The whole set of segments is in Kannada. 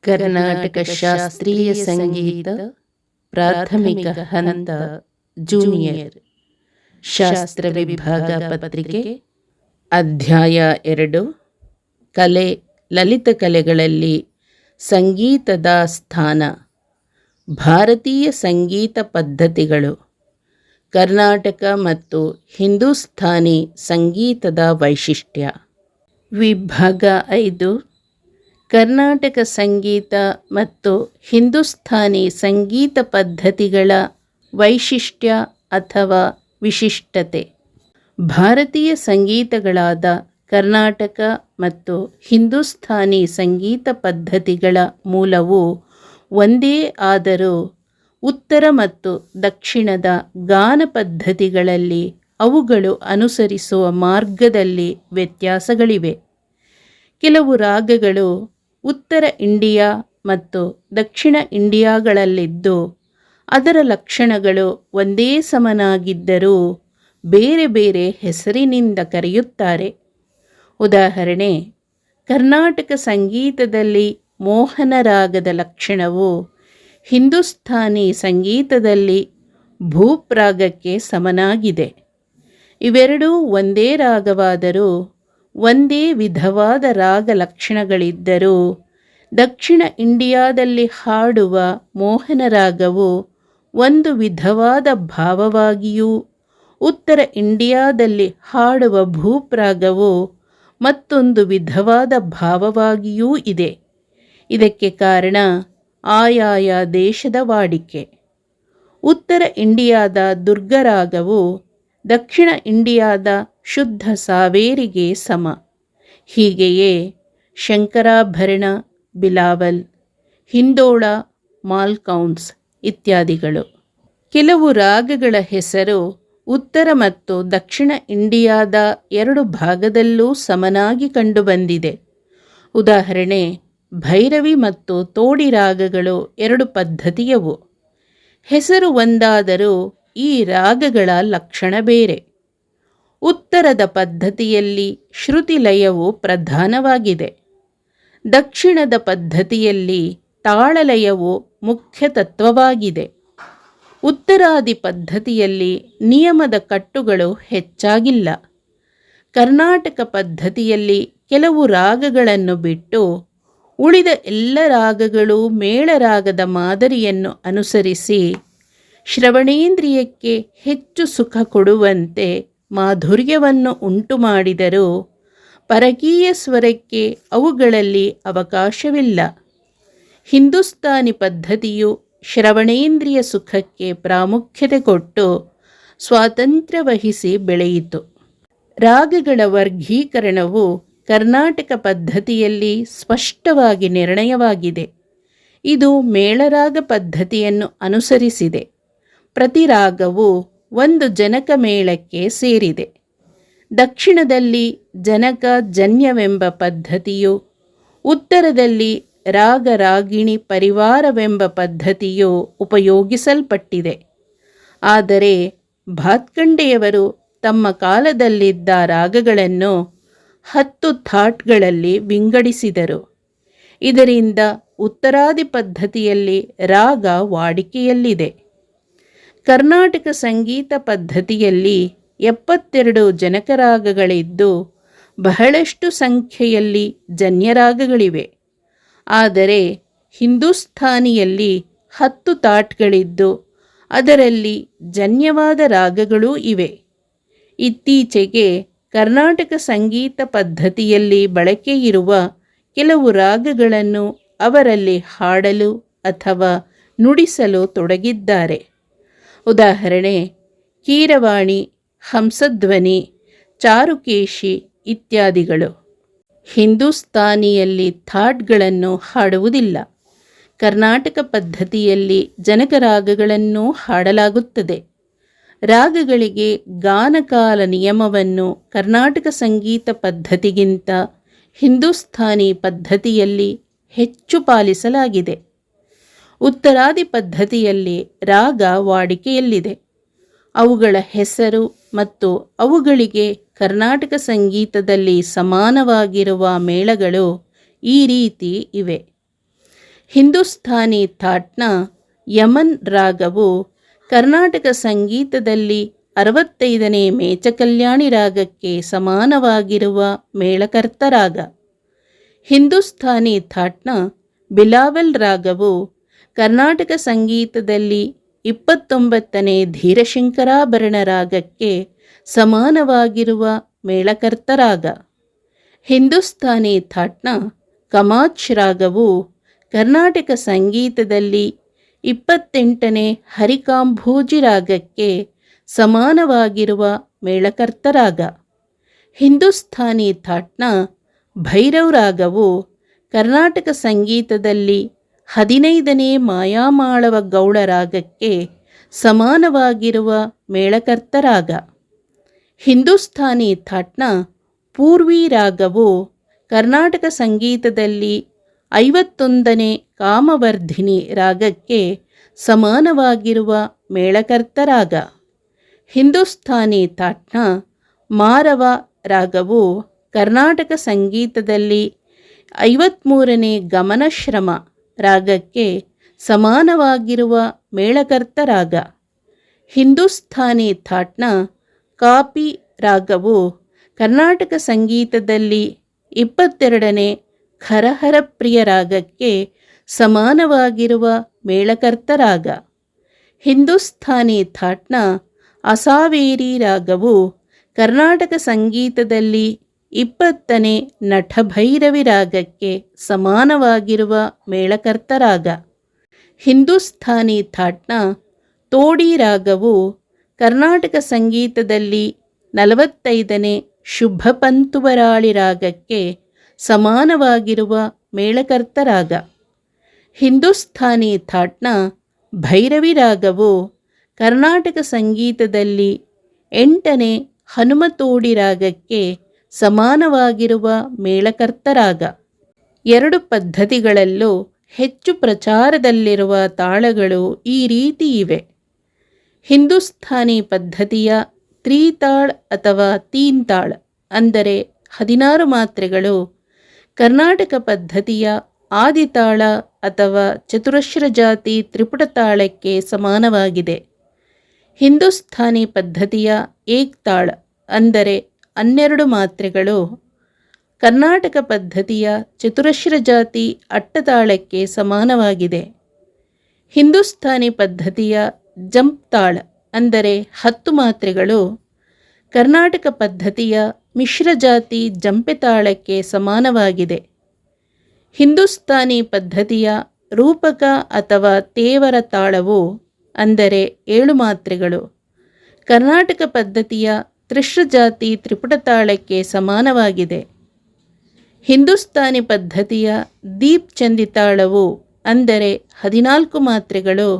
ಕರ್ನಾಟಕ ಶಾಸ್ತ್ರೀಯ ಸಂಗೀತ ಪ್ರಾಥಮಿಕ ಹಂತ ಜೂನಿಯರ್. ಶಾಸ್ತ್ರ ವಿಭಾಗ ಪತ್ರಿಕೆ ಅಧ್ಯಾಯ ಎರಡು. ಕಲೆ, ಲಲಿತ ಕಲೆಗಳಲ್ಲಿ ಸಂಗೀತದ ಸ್ಥಾನ. ಭಾರತೀಯ ಸಂಗೀತ ಪದ್ಧತಿಗಳು. ಕರ್ನಾಟಕ ಮತ್ತು ಹಿಂದೂಸ್ಥಾನಿ ಸಂಗೀತದ ವೈಶಿಷ್ಟ್ಯ. ವಿಭಾಗ ಐದು. ಕರ್ನಾಟಕ ಸಂಗೀತ ಮತ್ತು ಹಿಂದೂಸ್ಥಾನಿ ಸಂಗೀತ ಪದ್ಧತಿಗಳ ವೈಶಿಷ್ಟ್ಯ ಅಥವಾ ವಿಶಿಷ್ಟತೆ. ಭಾರತೀಯ ಸಂಗೀತಗಳಾದ ಕರ್ನಾಟಕ ಮತ್ತು ಹಿಂದೂಸ್ಥಾನಿ ಸಂಗೀತ ಪದ್ಧತಿಗಳ ಮೂಲವು ಒಂದೇ ಆದರೂ ಉತ್ತರ ಮತ್ತು ದಕ್ಷಿಣದ ಗಾನ ಪದ್ಧತಿಗಳಲ್ಲಿ ಅವುಗಳು ಅನುಸರಿಸುವ ಮಾರ್ಗದಲ್ಲಿ ವ್ಯತ್ಯಾಸಗಳಿವೆ. ಕೆಲವು ರಾಗಗಳು ಉತ್ತರ ಇಂಡಿಯಾ ಮತ್ತು ದಕ್ಷಿಣ ಇಂಡಿಯಾಗಳಲ್ಲಿದ್ದು, ಅದರ ಲಕ್ಷಣಗಳು ಒಂದೇ ಸಮನಾಗಿದ್ದರೂ ಬೇರೆ ಬೇರೆ ಹೆಸರಿನಿಂದ ಕರೆಯುತ್ತಾರೆ. ಉದಾಹರಣೆ, ಕರ್ನಾಟಕ ಸಂಗೀತದಲ್ಲಿ ಮೋಹನ ರಾಗದ ಲಕ್ಷಣವು ಹಿಂದೂಸ್ಥಾನಿ ಸಂಗೀತದಲ್ಲಿ ಭೂಪ್ರಾಗಕ್ಕೆ ಸಮನಾಗಿದೆ. ಇವೆರಡೂ ಒಂದೇ ರಾಗವಾದರೂ, ಒಂದೇ ವಿಧವಾದ ರಾಗ ಲಕ್ಷಣಗಳಿದ್ದರೂ, ದಕ್ಷಿಣ ಇಂಡಿಯಾದಲ್ಲಿ ಹಾಡುವ ಮೋಹನ ರಾಗವು ಒಂದು ವಿಧವಾದ ಭಾವವಾಗಿಯೂ, ಉತ್ತರ ಇಂಡಿಯಾದಲ್ಲಿ ಹಾಡುವ ಭೂಪ್ರಾಗವು ಮತ್ತೊಂದು ವಿಧವಾದ ಭಾವವಾಗಿಯೂ ಇದೆ. ಇದಕ್ಕೆ ಕಾರಣ ಆಯಾಯ ದೇಶದ ವಾಡಿಕೆ. ಉತ್ತರ ಇಂಡಿಯಾದ ದುರ್ಗರಾಗವು ದಕ್ಷಿಣ ಇಂಡಿಯಾದ ಶುದ್ಧ ಸಾವೇರಿಗೆ ಸಮ. ಹೀಗೆಯೇ ಶಂಕರಾಭರಣ, ಬಿಲಾವಲ್, ಹಿಂದೋಳ ಮಾಲ್ಕೌನ್ಸ್ ಇತ್ಯಾದಿಗಳು. ಕೆಲವು ರಾಗಗಳ ಹೆಸರು ಉತ್ತರ ಮತ್ತು ದಕ್ಷಿಣ ಇಂಡಿಯಾದ ಎರಡು ಭಾಗದಲ್ಲೂ ಸಮನಾಗಿ ಕಂಡುಬಂದಿದೆ. ಉದಾಹರಣೆ ಭೈರವಿ ಮತ್ತು ತೋಡಿ ರಾಗಗಳು ಎರಡು ಪದ್ಧತಿಯವು. ಹೆಸರು ಒಂದಾದರೂ ಈ ರಾಗಗಳ ಲಕ್ಷಣ ಬೇರೆ. ಉತ್ತರದ ಪದ್ಧತಿಯಲ್ಲಿ ಶ್ರುತಿ ಲಯವು ಪ್ರಧಾನವಾಗಿದೆ. ದಕ್ಷಿಣದ ಪದ್ಧತಿಯಲ್ಲಿ ತಾಳಲಯವು ಮುಖ್ಯ ತತ್ವವಾಗಿದೆ. ಉತ್ತರಾದಿ ಪದ್ಧತಿಯಲ್ಲಿ ನಿಯಮದ ಕಟ್ಟುಗಳು ಹೆಚ್ಚಾಗಿಲ್ಲ. ಕರ್ನಾಟಕ ಪದ್ಧತಿಯಲ್ಲಿ ಕೆಲವು ರಾಗಗಳನ್ನು ಬಿಟ್ಟು ಉಳಿದ ಎಲ್ಲ ರಾಗಗಳು ಮೇಳರಾಗದ ಮಾದರಿಯನ್ನು ಅನುಸರಿಸಿ ಶ್ರವಣೇಂದ್ರಿಯಕ್ಕೆ ಹೆಚ್ಚು ಸುಖ ಕೊಡುವಂತೆ ಮಾಧುರ್ಯವನ್ನು ಉಂಟು ಮಾಡಿದರೂ ಪರಕೀಯ ಸ್ವರಕ್ಕೆ ಅವುಗಳಲ್ಲಿ ಅವಕಾಶವಿಲ್ಲ. ಹಿಂದೂಸ್ತಾನಿ ಪದ್ಧತಿಯು ಶ್ರವಣೇಂದ್ರಿಯ ಸುಖಕ್ಕೆ ಪ್ರಾಮುಖ್ಯತೆ ಕೊಟ್ಟು ಸ್ವಾತಂತ್ರ್ಯ ವಹಿಸಿ ಬೆಳೆಯಿತು. ರಾಗಗಳ ವರ್ಗೀಕರಣವು ಕರ್ನಾಟಕ ಪದ್ಧತಿಯಲ್ಲಿ ಸ್ಪಷ್ಟವಾಗಿ ನಿರ್ಣಯವಾಗಿದೆ. ಇದು ಮೇಳರಾಗ ಪದ್ಧತಿಯನ್ನು ಅನುಸರಿಸಿದೆ. ಪ್ರತಿ ರಾಗವು ಒಂದು ಜನಕ ಮೇಳಕ್ಕೆ ಸೇರಿದೆ. ದಕ್ಷಿಣದಲ್ಲಿ ಜನಕ ಜನ್ಯವೆಂಬ ಪದ್ಧತಿಯು, ಉತ್ತರದಲ್ಲಿ ರಾಗ ರಾಗಿಣಿ ಪರಿವಾರವೆಂಬ ಪದ್ಧತಿಯು ಉಪಯೋಗಿಸಲ್ಪಟ್ಟಿದೆ. ಆದರೆ ಭಾತ್ಕಂಡೆಯವರು ತಮ್ಮ ಕಾಲದಲ್ಲಿದ್ದ ರಾಗಗಳನ್ನು ಹತ್ತು ಥಾಟ್ಗಳಲ್ಲಿ ವಿಂಗಡಿಸಿದರು. ಇದರಿಂದ ಉತ್ತರಾದಿ ಪದ್ಧತಿಯಲ್ಲಿ ರಾಗ ವಾಡಿಕೆಯಲ್ಲಿದೆ. ಕರ್ನಾಟಕ ಸಂಗೀತ ಪದ್ಧತಿಯಲ್ಲಿ ಎಪ್ಪತ್ತೆರಡು ಜನಕರಾಗಗಳಿದ್ದು ಬಹಳಷ್ಟು ಸಂಖ್ಯೆಯಲ್ಲಿ ಜನ್ಯರಾಗಗಳಿವೆ. ಆದರೆ ಹಿಂದೂಸ್ಥಾನಿಯಲ್ಲಿ ಹತ್ತು ತಾಟ್ಗಳಿದ್ದು ಅದರಲ್ಲಿ ಜನ್ಯವಾದ ರಾಗಗಳೂ ಇವೆ. ಇತ್ತೀಚೆಗೆ ಕರ್ನಾಟಕ ಸಂಗೀತ ಪದ್ಧತಿಯಲ್ಲಿ ಬಳಕೆಯಿರುವ ಕೆಲವು ರಾಗಗಳನ್ನು ಅವರಲ್ಲಿ ಹಾಡಲು ಅಥವಾ ನುಡಿಸಲು ತೊಡಗಿದ್ದಾರೆ. ಉದಾಹರಣೆ, ಕೀರವಾಣಿ, ಹಂಸಧ್ವನಿ, ಚಾರುಕೇಶಿ ಇತ್ಯಾದಿಗಳು. ಹಿಂದೂಸ್ತಾನಿಯಲ್ಲಿ ಥಾಟ್ಗಳನ್ನು ಹಾಡುವುದಿಲ್ಲ. ಕರ್ನಾಟಕ ಪದ್ಧತಿಯಲ್ಲಿ ಜನಕರಾಗಗಳನ್ನು ಹಾಡಲಾಗುತ್ತದೆ. ರಾಗಗಳಿಗೆ ಗಾನಕಾಲ ನಿಯಮವನ್ನು ಕರ್ನಾಟಕ ಸಂಗೀತ ಪದ್ಧತಿಗಿಂತ ಹಿಂದೂಸ್ಥಾನಿ ಪದ್ಧತಿಯಲ್ಲಿ ಹೆಚ್ಚು ಪಾಲಿಸಲಾಗಿದೆ. ಉತ್ತರಾದಿ ಪದ್ಧತಿಯಲ್ಲಿ ರಾಗ ವಾಡಿಕೆಯಲ್ಲಿದೆ. ಅವುಗಳ ಹೆಸರು ಮತ್ತು ಅವುಗಳಿಗೆ ಕರ್ನಾಟಕ ಸಂಗೀತದಲ್ಲಿ ಸಮಾನವಾಗಿರುವ ಮೇಳಗಳು ಈ ರೀತಿ ಇವೆ. ಹಿಂದೂಸ್ಥಾನಿ ಥಾಟ್ನ ಯಮನ್ ರಾಗವು ಕರ್ನಾಟಕ ಸಂಗೀತದಲ್ಲಿ ಅರವತ್ತೈದನೇ ಮೇಚಕಲ್ಯಾಣಿ ರಾಗಕ್ಕೆ ಸಮಾನವಾಗಿರುವ ಮೇಳಕರ್ತ ರಾಗ ಹಿಂದೂಸ್ಥಾನಿ ಥಾಟ್ನ ಬಿಲಾವಲ್ ರಾಗವು ಕರ್ನಾಟಕ ಸಂಗೀತದಲ್ಲಿ ಇಪ್ಪತ್ತೊಂಬತ್ತನೇ ಧೀರಶಂಕರಾಭರಣ ರಾಗಕ್ಕೆ ಸಮಾನವಾಗಿರುವ ಮೇಳಕರ್ತ ರಾಗ ಹಿಂದೂಸ್ಥಾನಿ ಥಾಟ್ನ ಕಮಾಚ್ ರಾಗವು ಕರ್ನಾಟಕ ಸಂಗೀತದಲ್ಲಿ ಇಪ್ಪತ್ತೆಂಟನೇ ಹರಿಕಾಂಭೂಜಿ ರಾಗಕ್ಕೆ ಸಮಾನವಾಗಿರುವ ಮೇಳಕರ್ತ ರಾಗ ಹಿಂದೂಸ್ಥಾನಿ ಥಾಟ್ನ ಭೈರವ್ ರಾಗವು ಕರ್ನಾಟಕ ಸಂಗೀತದಲ್ಲಿ ಹದಿನೈದನೇ ಮಾಯಾಮಾಳವ ಗೌಳ ರಾಗಕ್ಕೆ ಸಮಾನವಾಗಿರುವ ಮೇಳಕರ್ತ ರಾಗ ಹಿಂದೂಸ್ಥಾನಿ ಥಾಟ್ನ ಪೂರ್ವಿ ರಾಗವು ಕರ್ನಾಟಕ ಸಂಗೀತದಲ್ಲಿ ಐವತ್ತೊಂದನೇ ಕಾಮವರ್ಧಿನಿ ರಾಗಕ್ಕೆ ಸಮಾನವಾಗಿರುವ ಮೇಳಕರ್ತ ರಾಗ ಹಿಂದೂಸ್ಥಾನಿ ತಾಟ್ನ ಮಾರವ ರಾಗವು ಕರ್ನಾಟಕ ಸಂಗೀತದಲ್ಲಿ ಐವತ್ತ್ಮೂರನೇ ಗಮನಶ್ರಮ ರಾಗಕ್ಕೆ ಸಮಾನವಾಗಿರುವ ಮೇಳಕರ್ತ ರಾಗ ಹಿಂದೂಸ್ಥಾನಿ ಥಾಟ್ನ ಕಾಪಿ ರಾಗವು ಕರ್ನಾಟಕ ಸಂಗೀತದಲ್ಲಿ ಇಪ್ಪತ್ತೆರಡನೇ ಖರಹರಪ್ರಿಯ ರಾಗಕ್ಕೆ ಸಮಾನವಾಗಿರುವ ಮೇಳಕರ್ತ ರಾಗ ಹಿಂದೂಸ್ಥಾನಿ ಥಾಟ್ನ ಅಸಾವೇರಿ ರಾಗವು ಕರ್ನಾಟಕ ಸಂಗೀತದಲ್ಲಿ ಇಪ್ಪತ್ತನೇ ನಟಭೈರವಿ ರಾಗಕ್ಕೆ ಸಮಾನವಾಗಿರುವ ಮೇಳಕರ್ತ ರಾಗ ಹಿಂದೂಸ್ಥಾನಿ ಥಾಟ್ನ ತೋಡಿ ರಾಗವು ಕರ್ನಾಟಕ ಸಂಗೀತದಲ್ಲಿ ನಲವತ್ತೈದನೇ ಶುಭಪಂತುವರಾಳಿ ರಾಗಕ್ಕೆ ಸಮಾನವಾಗಿರುವ ಮೇಳಕರ್ತ ರಾಗ ಹಿಂದೂಸ್ಥಾನಿ ಥಾಟ್ನ ಭೈರವಿ ರಾಗವು ಕರ್ನಾಟಕ ಸಂಗೀತದಲ್ಲಿ ಎಂಟನೇ ಹನುಮತೋಡಿ ರಾಗಕ್ಕೆ ಸಮಾನವಾಗಿರುವ ಮೇಳಕರ್ತ ರಾಗ ಎರಡು ಪದ್ಧತಿಗಳಲ್ಲೂ ಹೆಚ್ಚು ಪ್ರಚಾರದಲ್ಲಿರುವ ತಾಳಗಳು ಈ ರೀತಿ ಇವೆ. ಹಿಂದೂಸ್ಥಾನಿ ಪದ್ಧತಿಯ ತ್ರೀತಾಳ್ ಅಥವಾ ತೀನ್ ತಾಳ್, ಅಂದರೆ ಹದಿನಾರು ಮಾತ್ರೆಗಳು ಕರ್ನಾಟಕ ಪದ್ಧತಿಯ ಆದಿತಾಳ ಅಥವಾ ಚತುರಶ್ರ ಜಾತಿ ತ್ರಿಪುಟ ತಾಳಕ್ಕೆ ಸಮಾನವಾಗಿದೆ. ಹಿಂದೂಸ್ಥಾನಿ ಪದ್ಧತಿಯ ಏಕ್ತಾಳ ಅಂದರೆ ಹನ್ನೆರಡು ಮಾತ್ರೆಗಳು. ಕರ್ನಾಟಕ ಪದ್ಧತಿಯ ಚತುರಶ್ರ ಜಾತಿ ಅಟ್ಟತಾಳಕ್ಕೆ ಸಮಾನವಾಗಿದೆ. ಹಿಂದೂಸ್ಥಾನಿ ಪದ್ಧತಿಯ ಜಂಪ್ ತಾಳ ಅಂದರೆ ಹತ್ತು ಮಾತ್ರೆಗಳು. ಕರ್ನಾಟಕ ಪದ್ಧತಿಯ ಮಿಶ್ರ ಜಾತಿ ಜಂಪೆ ತಾಳಕ್ಕೆ ಸಮಾನವಾಗಿದೆ. ಹಿಂದೂಸ್ತಾನಿ ಪದ್ಧತಿಯ ರೂಪಕ ಅಥವಾ ತೇವರ ತಾಳವು ಅಂದರೆ ಏಳು ಮಾತ್ರೆಗಳು. ಕರ್ನಾಟಕ ಪದ್ಧತಿಯ ತ್ರಿಶ್ರ ಜಾತಿ ತ್ರಿಪುಟ ತಾಳಕ್ಕೆ ಸಮಾನವಾಗಿದೆ. ಹಿಂದೂಸ್ತಾನಿ ಪದ್ಧತಿಯ ದೀಪ್ ಚಂದಿತಾಳವು ಅಂದರೆ ಹದಿನಾಲ್ಕು ಮಾತ್ರೆಗಳು.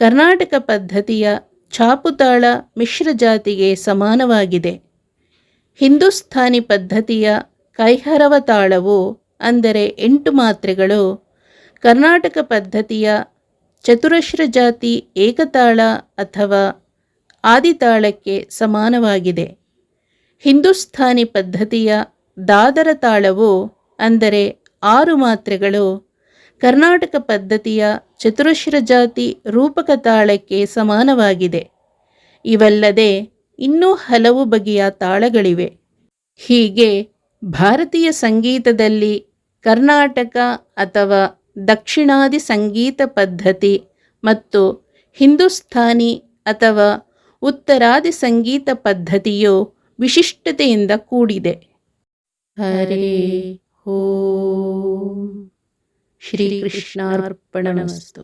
ಕರ್ನಾಟಕ ಪದ್ಧತಿಯ ಛಾಪುತಾಳ ಮಿಶ್ರ ಜಾತಿಗೆ ಸಮಾನವಾಗಿದೆ. ಹಿಂದೂಸ್ಥಾನಿ ಪದ್ಧತಿಯ ಕೈಹರವ ತಾಳವು ಅಂದರೆ ಎಂಟು ಮಾತ್ರೆಗಳು, ಕರ್ನಾಟಕ ಪದ್ಧತಿಯ ಚತುರಶ್ರ ಜಾತಿ ಏಕತಾಳ ಅಥವಾ ಆದಿತಾಳಕ್ಕೆ ಸಮಾನವಾಗಿದೆ. ಹಿಂದೂಸ್ಥಾನಿ ಪದ್ಧತಿಯ ದಾದರ ತಾಳವು ಅಂದರೆ ಆರು ಮಾತ್ರೆಗಳು ಕರ್ನಾಟಕ ಪದ್ಧತಿಯ ಚತುರಶ್ರ ಜಾತಿ ರೂಪಕ ತಾಳಕ್ಕೆ ಸಮಾನವಾಗಿದೆ. ಇವಲ್ಲದೆ ಇನ್ನೂ ಹಲವು ಬಗೆಯ ತಾಳಗಳಿವೆ. ಹೀಗೆ ಭಾರತೀಯ ಸಂಗೀತದಲ್ಲಿ ಕರ್ನಾಟಕ ಅಥವಾ ದಕ್ಷಿಣಾದಿ ಸಂಗೀತ ಪದ್ಧತಿ ಮತ್ತು ಹಿಂದೂಸ್ಥಾನಿ ಅಥವಾ ಉತ್ತರಾದಿ ಸಂಗೀತ ಪದ್ಧತಿಯು ವಿಶಿಷ್ಟತೆಯಿಂದ ಕೂಡಿದೆ. ಹರೇ ಓಂ श्रीकृष्णार्पणमस्तु।